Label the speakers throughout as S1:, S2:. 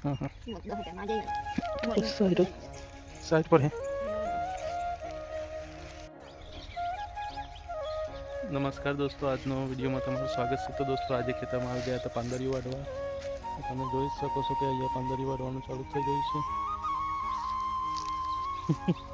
S1: હા હા
S2: side
S1: side side પર હે નમસ્કાર દોસ્તો આજનો વિડીયોમાં તમારું સ્વાગત છે તો દોસ્તો આજે ખેતરમાં આવી ગયા હતા પાંદરીઓ વાળવા તો તમે જોઈ શકો છો કે અહીંયા પાંદરી વાળવાનું ચાલુ થઈ ગયું છે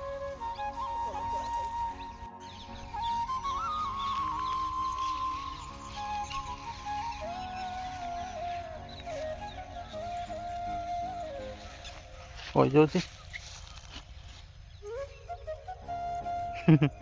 S1: હોય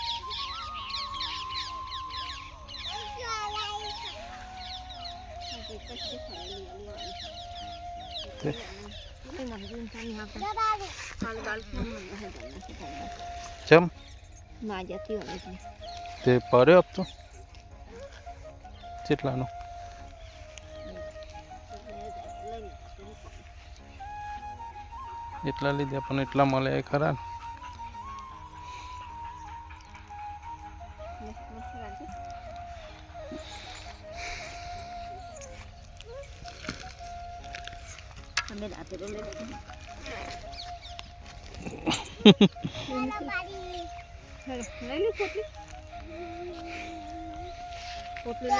S1: ચમ?
S2: ના જતી હોય
S1: તે? પડ્યો આપતો કેટલાનો? એટલા લીધે પણ એટલા મળે એ ખરા ને.
S2: আমি রাতে বলে পটলে